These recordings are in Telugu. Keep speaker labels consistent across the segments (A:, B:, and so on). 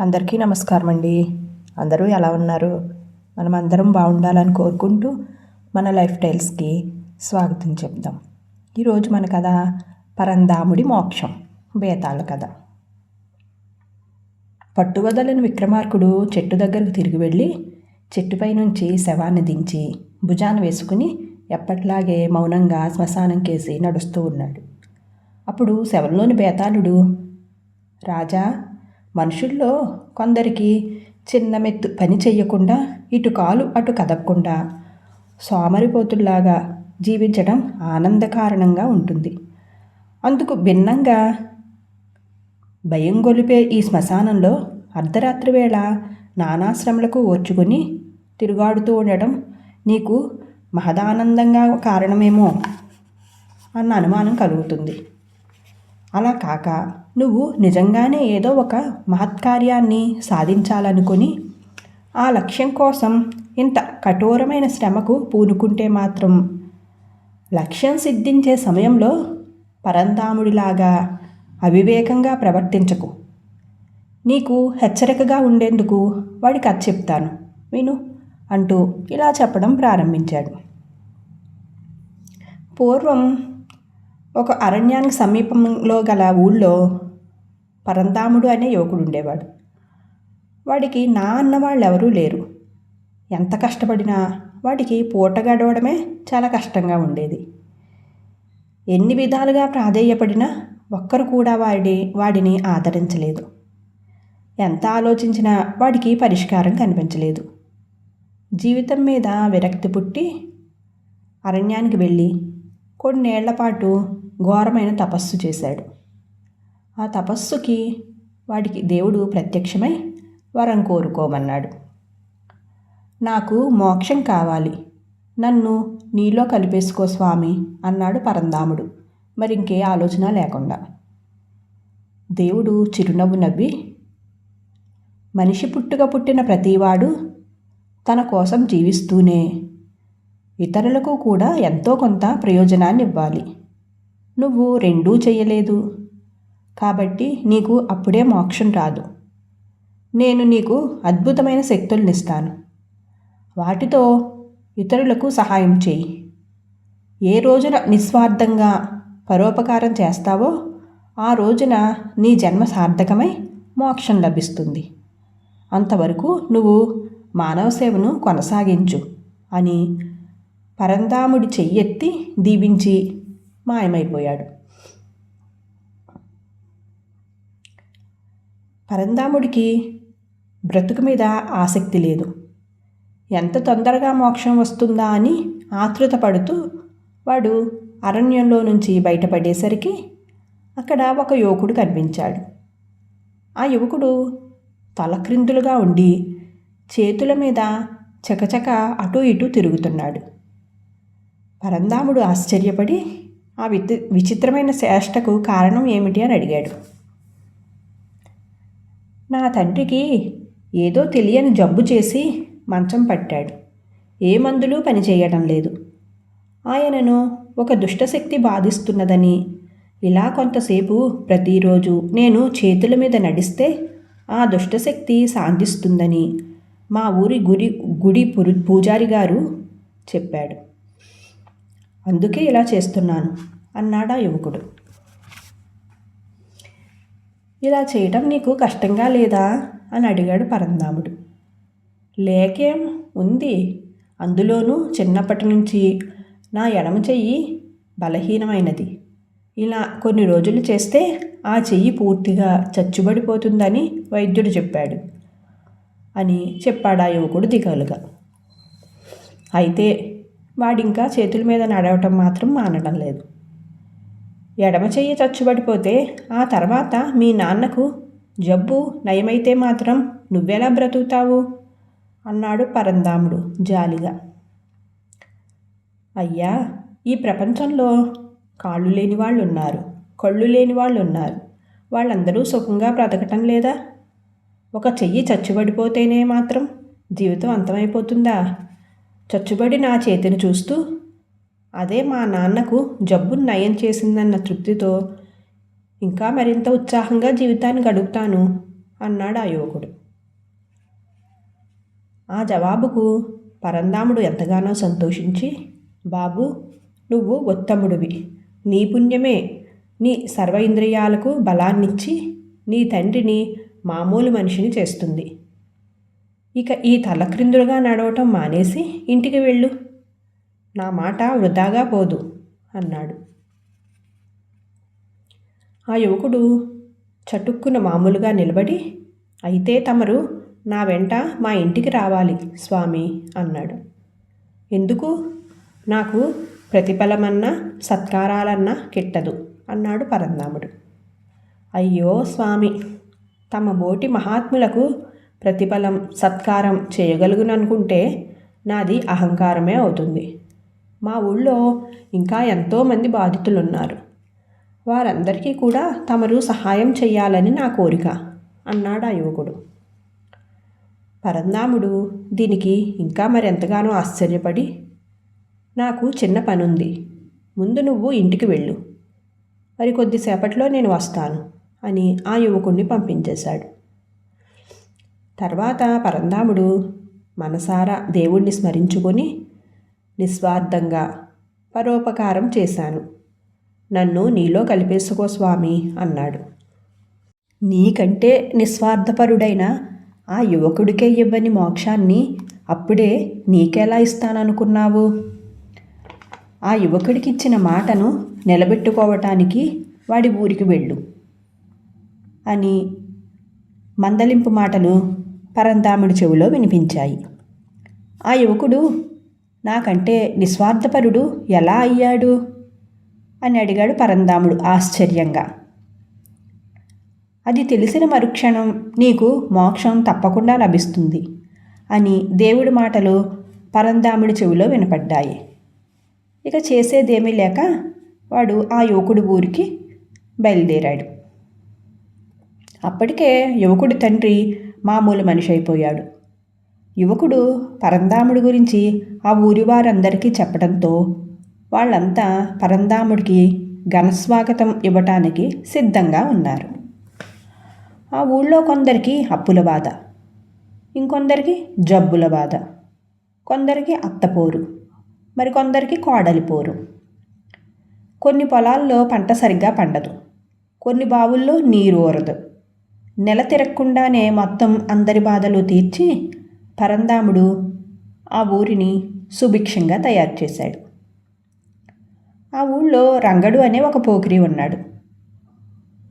A: అందరికీ నమస్కారం అండి అందరూ ఎలా ఉన్నారు? మనం అందరం బాగుండాలని కోరుకుంటూ మన లైఫ్ స్టైల్స్కి స్వాగతం చెప్దాం. ఈరోజు మన కథ పరందాముడి మోక్షం బేతాళ కథ. పట్టువదలని విక్రమార్కుడు చెట్టు దగ్గరకు తిరిగి వెళ్ళి చెట్టుపై నుంచి శవాన్ని దించి భుజాన వేసుకుని ఎప్పట్లాగే మౌనంగా శ్మశానం కేసి నడుస్తూ ఉన్నాడు. అప్పుడు శవంలోని బేతాళుడు రాజా మనుషుల్లో కొందరికి చిన్న మెత్తు పని చెయ్యకుండా ఇటు కాలు అటు కదపకుండా సోమరిపోతుల్లాగా జీవించడం ఆనందకారణంగా ఉంటుంది. అందుకు భిన్నంగా భయం గొలిపే ఈ శ్మశానంలో అర్ధరాత్రి వేళ నానాశ్రమలకు ఓర్చుకొని తిరుగాడుతూ ఉండటం నీకు మహదానందంగా కారణమేమో అన్న అనుమానం కలుగుతుంది. అలా కాక నువ్వు నిజంగానే ఏదో ఒక మహత్కార్యాన్ని సాధించాలనుకుని ఆ లక్ష్యం కోసం ఇంత కఠోరమైన శ్రమకు పూనుకుంటే మాత్రం లక్ష్యం సిద్ధించే సమయంలో పరంధాముడిలాగా అవివేకంగా ప్రవర్తించకు. నీకు హెచ్చరికగా ఉండేందుకు వాడికి అది చెప్తాను విను అంటూ ఇలా చెప్పడం ప్రారంభించాడు. పూర్వం ఒక అరణ్యానికి సమీపంలో గల ఊళ్ళో పరంతాముడు అనే యువకుడు ఉండేవాడు. వాడికి నా అన్న వాళ్ళు ఎవరూ లేరు. ఎంత కష్టపడినా వాడికి పూట గడవడమే చాలా కష్టంగా ఉండేది. ఎన్ని విధాలుగా ప్రాధేయపడినా ఒక్కరు కూడా వాడి వాడిని ఆదరించలేదు. ఎంత ఆలోచించినా వాడికి పరిష్కారం కనిపించలేదు. జీవితం మీద విరక్తి పుట్టి అరణ్యానికి వెళ్ళి కొన్నేళ్ళ పాటు ఘోరమైన తపస్సు చేశాడు. ఆ తపస్సుకి వాడికి దేవుడు ప్రత్యక్షమై వరం కోరుకోమన్నాడు. నాకు మోక్షం కావాలి. నన్ను నీలో కలిపేసుకో స్వామి అన్నాడు పరంధాముడు. మరింకే ఆలోచన లేకుండా. దేవుడు చిరునవ్వు నవ్వి మనిషి పుట్టుక పుట్టిన ప్రతివాడు తన కోసం జీవిస్తూనే ఇతరులకు కూడా ఎంతో కొంత ప్రయోజనాన్ని ఇవ్వాలి నువ్వు రెండూ చేయలేదు. కాబట్టి నీకు అప్పుడే మోక్షం రాదు. నేను నీకు అద్భుతమైన శక్తులనిస్తాను. వాటితో ఇతరులకు సహాయం చేయి. ఏ రోజున నిస్వార్థంగా పరోపకారం చేస్తావో ఆ రోజున నీ జన్మ సార్థకమై మోక్షం లభిస్తుంది. అంతవరకు నువ్వు మానవ సేవను కొనసాగించు అని పరంధాముడి చెయ్యెత్తి దీవించి మాయమైపోయాడు. పరందాముడికి బ్రతుకు మీద ఆసక్తి లేదు. ఎంత తొందరగా మోక్షం వస్తుందా అని ఆతృత పడుతూ వాడు అరణ్యంలో నుంచి బయటపడేసరికి అక్కడ ఒక యువకుడు కనిపించాడు. ఆ యువకుడు తలక్రిందులుగా ఉండి చేతుల మీద చకచక అటూ ఇటూ తిరుగుతున్నాడు. పరందాముడు ఆశ్చర్యపడి ఆ విత్ విచిత్రమైన శ్రేష్టకు కారణం ఏమిటి అని అడిగాడు. నా తండ్రికి ఏదో తెలియని జబ్బు చేసి మంచం పట్టాడు. ఏ మందులు పనిచేయడం లేదు. ఆయనను ఒక దుష్టశక్తి బాధిస్తున్నదని ఇలా కొంతసేపు ప్రతిరోజు నేను చేతుల మీద నడిస్తే ఆ దుష్టశక్తి శాంతిస్తుందని మా ఊరి గురి గుడి పూజారి గారు చెప్పాడు. అందుకే ఇలా చేస్తున్నాను అన్నాడా యువకుడు. ఇలా చేయటం నీకు కష్టంగా లేదా అని అడిగాడు పరంధాముడు. లేకేం ఉంది. అందులోనూ చిన్నప్పటి నుంచి నా ఎడమ చెయ్యి బలహీనమైనది. ఇలా కొన్ని రోజులు చేస్తే ఆ చెయ్యి పూర్తిగా చచ్చుబడిపోతుందని వైద్యుడు చెప్పాడు అని చెప్పాడా యువకుడు దిగాలుగా. అయితే వాడింకా చేతుల మీద నడవటం మాత్రం మానడం లేదు. ఎడమ చెయ్యి చచ్చుబడిపోతే ఆ తర్వాత మీ నాన్నకు జబ్బు నయమైతే మాత్రం నువ్వెలా బ్రతుకుతావు? అన్నాడు పరందాముడు జాలిగా. అయ్యా ఈ ప్రపంచంలో కాళ్ళు లేని వాళ్ళు ఉన్నారు కళ్ళు లేని వాళ్ళు ఉన్నారు వాళ్ళందరూ సుఖంగా బ్రతకటం లేదా? ఒక చెయ్యి చచ్చుబడిపోతేనే మాత్రం జీవితం అంతమైపోతుందా? చచ్చుబడి నా చేతిని చూస్తూ అదే మా నాన్నకు జబ్బును నయం చేసిందన్న తృప్తితో ఇంకా మరింత ఉత్సాహంగా జీవితాన్ని గడుపుతాను అన్నాడు ఆ యువకుడు. ఆ జవాబుకు పరందాముడు ఎంతగానో సంతోషించి బాబు నువ్వు ఉత్తముడివి. నీ పుణ్యమే. నీ సర్వ ఇంద్రియాలకు బలాన్నిచ్చి నీ తండ్రిని మామూలు మనిషిని చేస్తుంది. ఇక ఈ తలక్రిందులుగా నడవటం మానేసి ఇంటికి వెళ్ళు. నా మాట వృధాగా పోదు అన్నాడు. ఆ యువకుడు చటుక్కున మామూలుగా నిలబడి అయితే తమరు నా వెంట మా ఇంటికి రావాలి స్వామి అన్నాడు. ఎందుకు? నాకు ప్రతిఫలమన్నా సత్కారాలన్నా కిట్టదు అన్నాడు పరందాముడు అయ్యో స్వామి తమ బోటి మహాత్ములకు ప్రతిఫలం సత్కారం చేయగలుగుననుకుంటే నాది అహంకారమే అవుతుంది. మా ఊళ్ళో ఇంకా ఎంతోమంది బాధితులున్నారు. వారందరికీ కూడా తమరు సహాయం చేయాలని నా కోరిక అన్నాడు ఆ యువకుడు. పరందాముడు దీనికి ఇంకా మరెంతగానో ఆశ్చర్యపడి నాకు చిన్న పనుంది ముందు నువ్వు ఇంటికి వెళ్ళు. మరి కొద్దిసేపట్లో నేను వస్తాను అని ఆ యువకుణ్ణి పంపించేశాడు. తర్వాత పరందాముడు మనసారా దేవుణ్ణి స్మరించుకొని నిస్వార్థంగా పరోపకారం చేశాను. నన్ను నీలో కలిపేసుకో స్వామి అన్నాడు. నీకంటే నిస్వార్థపరుడైన ఆ యువకుడికే ఇవ్వని మోక్షాన్ని అప్పుడే నీకెలా ఇస్తాననుకున్నావు? ఆ యువకుడికి ఇచ్చిన మాటను నిలబెట్టుకోవటానికి వాడి ఊరికి వెళ్ళు అని మందలింపు మాటలు పరంధాముడి చెవిలో వినిపించాయి. ఆ యువకుడు నాకంటే నిస్వార్థపరుడు ఎలా అయ్యాడు? అని అడిగాడు పరంధాముడు ఆశ్చర్యంగా. అది తెలిసిన మరుక్షణం నీకు మోక్షం తప్పకుండా లభిస్తుంది అని దేవుడి మాటలు పరంధాముడి చెవిలో వినపడ్డాయి. ఇక చేసేదేమీ లేక వాడు ఆ యువకుడి ఊరికి బయలుదేరాడు. అప్పటికే యువకుడి తండ్రి మామూలు మనిషి అయిపోయాడు. యువకుడు పరందాముడి గురించి ఆ ఊరి వారందరికీ చెప్పడంతో వాళ్ళంతా పరందాముడికి ఘనస్వాగతం ఇవ్వటానికి సిద్ధంగా ఉన్నారు. ఆ ఊళ్ళో కొందరికి అప్పుల బాధ ఇంకొందరికి జబ్బుల బాధ కొందరికి అత్తపోరు మరికొందరికి కోడలిపోరు కొన్ని పొలాల్లో పంట సరిగ్గా పండదు కొన్ని బావుల్లో నీరు ఊరదు. నెల తిరగకుండానే మొత్తం అందరి బాధలు తీర్చి పరందాముడు ఆ ఊరిని సుభిక్షంగా తయారు చేశాడు. ఆ ఊళ్ళో రంగడు అనే ఒక పోకిరి ఉన్నాడు.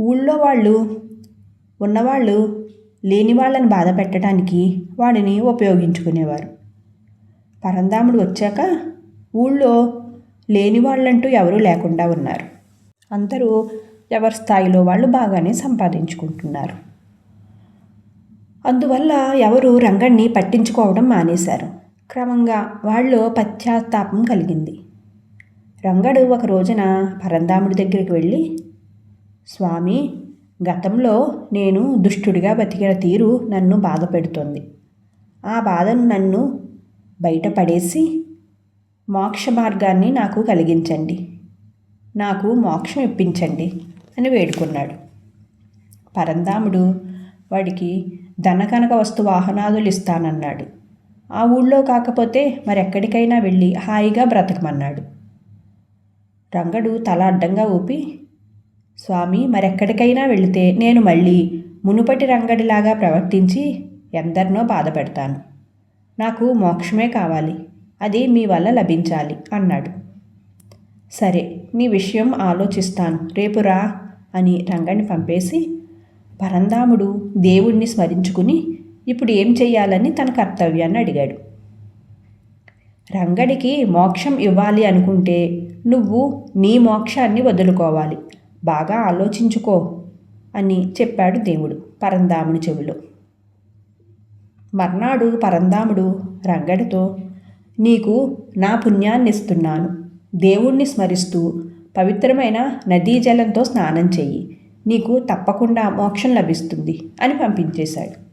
A: ఊళ్ళో వాళ్ళు ఉన్నవాళ్ళు లేని వాళ్ళని బాధ పెట్టడానికి వాడిని ఉపయోగించుకునేవారు. పరందాముడు వచ్చాక ఊళ్ళో లేని వాళ్ళంటూ ఎవరూ లేకుండా ఉన్నారు. అందరూ ఎవరి స్థాయిలో వాళ్ళు బాగానే సంపాదించుకుంటున్నారు. అందువల్ల ఎవరు రంగణ్ణి పట్టించుకోవడం మానేశారు. క్రమంగా వాళ్ళు పశ్చాత్తాపం కలిగింది. రంగడు ఒక రోజున పరందాముడి దగ్గరికి వెళ్ళి స్వామి గతంలో నేను దుష్టుడిగా బతికిన తీరు నన్ను బాధపెడుతోంది ఆ బాధను నన్ను బయటపడేసి మోక్ష మార్గాన్ని నాకు కలిగించండి. నాకు మోక్షం ఇప్పించండి అని వేడుకున్నాడు. పరంధాముడు వాడికి ధనకనక వస్తు వాహనాదులు ఇస్తానన్నాడు ఆ ఊళ్ళో కాకపోతే మరెక్కడికైనా వెళ్ళి హాయిగా బ్రతకమన్నాడు. రంగడు తల అడ్డంగా ఊపి స్వామి మరెక్కడికైనా వెళితే నేను మళ్ళీ మునుపటి రంగడిలాగా ప్రవర్తించి ఎందరినో బాధపెడతాను. నాకు మోక్షమే కావాలి. అది మీ వల్ల లభించాలి అన్నాడు. సరే నీ విషయం ఆలోచిస్తాను. రేపురా అని రంగడిని పంపేసి పరంధాముడు దేవుణ్ణి స్మరించుకుని ఇప్పుడు ఏం చెయ్యాలని తన కర్తవ్యాన్ని అడిగాడు. రంగడికి మోక్షం ఇవ్వాలి అనుకుంటే నువ్వు నీ మోక్షాన్ని వదులుకోవాలి. బాగా ఆలోచించుకో అని చెప్పాడు దేవుడు పరంధాముని చెవిలో. మర్నాడు పరంధాముడు రంగడితో నీకు నా పుణ్యాన్ని ఇస్తున్నాను దేవుణ్ణి స్మరిస్తూ పవిత్రమైన నదీ జలంతో స్నానం చెయ్యి. నీకు తప్పకుండా మోక్షం లభిస్తుంది అని పంపించేశాడు.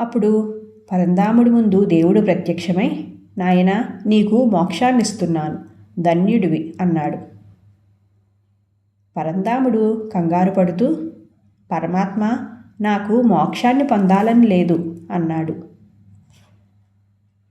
A: అప్పుడు పరందాముడి ముందు దేవుడు ప్రత్యక్షమై నాయన నీకు మోక్షాన్ని ఇస్తున్నాను ధన్యుడివి అన్నాడు. పరందాముడు కంగారు పడుతూ పరమాత్మ నాకు మోక్షాన్ని పొందాలని లేదు అన్నాడు.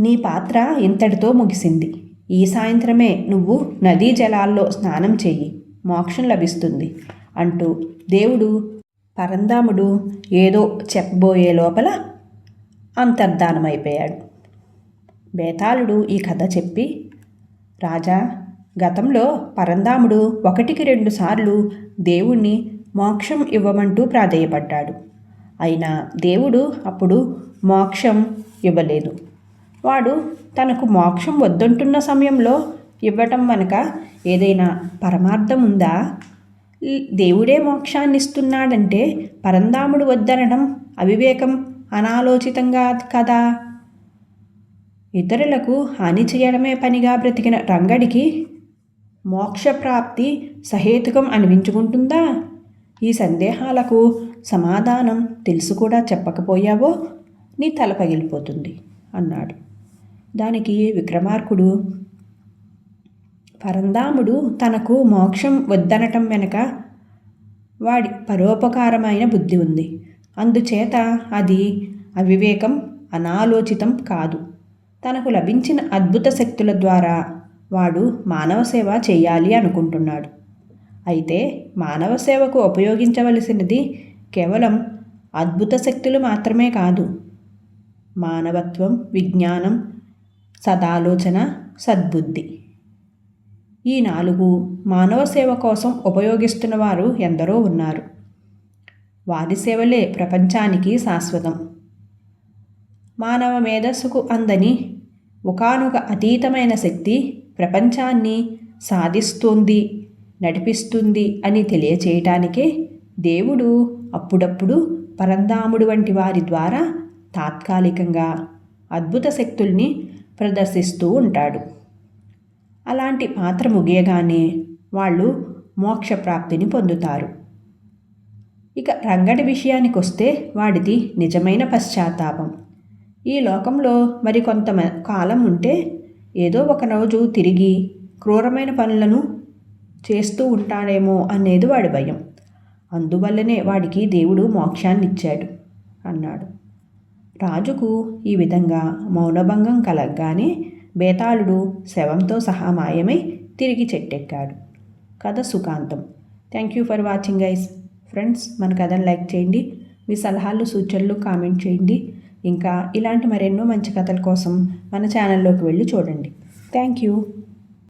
A: నీ పాత్ర ఇంతటితో ముగిసింది. ఈ సాయంత్రమే నువ్వు నదీ జలాల్లో స్నానం చెయ్యి. మోక్షం లభిస్తుంది. అంటూ దేవుడు పరందాముడు ఏదో చెప్పబోయే లోపల అంతర్ధానమైపోయాడు. బేతాళుడు ఈ కథ చెప్పి రాజా గతంలో పరందాముడు ఒకటికి రెండు సార్లు దేవుణ్ణి మోక్షం ఇవ్వమంటూ ప్రాధేయపడ్డాడు. అయినా దేవుడు అప్పుడు మోక్షం ఇవ్వలేదు. వాడు తనకు మోక్షం వద్దంటున్న సమయంలో ఇవ్వటం వెనక ఏదైనా పరమార్థం ఉందా? దేవుడే మోక్షాన్ని ఇస్తున్నాడంటే పరందాముడు వద్దనడం అవివేకం అనాలోచితంగా కదా. ఇతరులకు హాని చేయడమే పనిగా బ్రతికిన రంగడికి మోక్షప్రాప్తి సహేతుకం అనిపించుకుంటుందా? ఈ సందేహాలకు సమాధానం తెలుసు కూడా చెప్పకపోయావో? నీ తల పగిలిపోతుంది అన్నాడు. దానికి విక్రమార్కుడు పరందాముడు తనకు మోక్షం వద్దనటం వెనక వాడి పరోపకారమైన బుద్ధి ఉంది. అందుచేత అది అవివేకం అనాలోచితం కాదు. తనకు లభించిన అద్భుత శక్తుల ద్వారా వాడు మానవ సేవ చేయాలి అనుకుంటున్నాడు. అయితే మానవ సేవకు ఉపయోగించవలసినది కేవలం అద్భుత శక్తులు మాత్రమే కాదు. మానవత్వం విజ్ఞానం సదాలోచన సద్బుద్ధి. ఈ నాలుగు మానవ సేవ కోసం ఉపయోగిస్తున్న వారు ఎందరో ఉన్నారు. వారి సేవలే ప్రపంచానికి శాశ్వతం. మానవ మేధస్సుకు అందని ఒకనొక అతీతమైన శక్తి ప్రపంచాన్ని సాధిస్తుంది నడిపిస్తుంది అని తెలియచేయటానికే దేవుడు అప్పుడప్పుడు పరంధాముడు వంటి వారి ద్వారా తాత్కాలికంగా అద్భుత శక్తుల్ని ప్రదర్శిస్తూ ఉంటాడు. అలాంటి పాత్ర ముగియగానే వాళ్ళు మోక్షప్రాప్తిని పొందుతారు. ఇక రంగడి విషయానికి వస్తే వాడిది నిజమైన పశ్చాత్తాపం. ఈ లోకంలో మరి కొంత కాలం ఉంటే ఏదో ఒక రోజు తిరిగి క్రూరమైన పనులను చేస్తూ ఉంటాడేమో అనేది వాడి భయం. అందువల్లనే వాడికి దేవుడు మోక్షాన్ని ఇచ్చాడు అన్నాడు. రాజుకు ఈ విధంగా మౌనభంగం కలగగానే బేతాళుడు శవంతో సహా మాయమై తిరిగి చెట్టెక్కాడు. కథ సుఖాంతం. Thank you for watching guys friends మన కథను లైక్ చేయండి. మీ సలహాలు సూచనలు కామెంట్ చేయండి. ఇంకా ఇలాంటి మరెన్నో మంచి కథల కోసం మన ఛానల్లోకి వెళ్ళి చూడండి. Thank you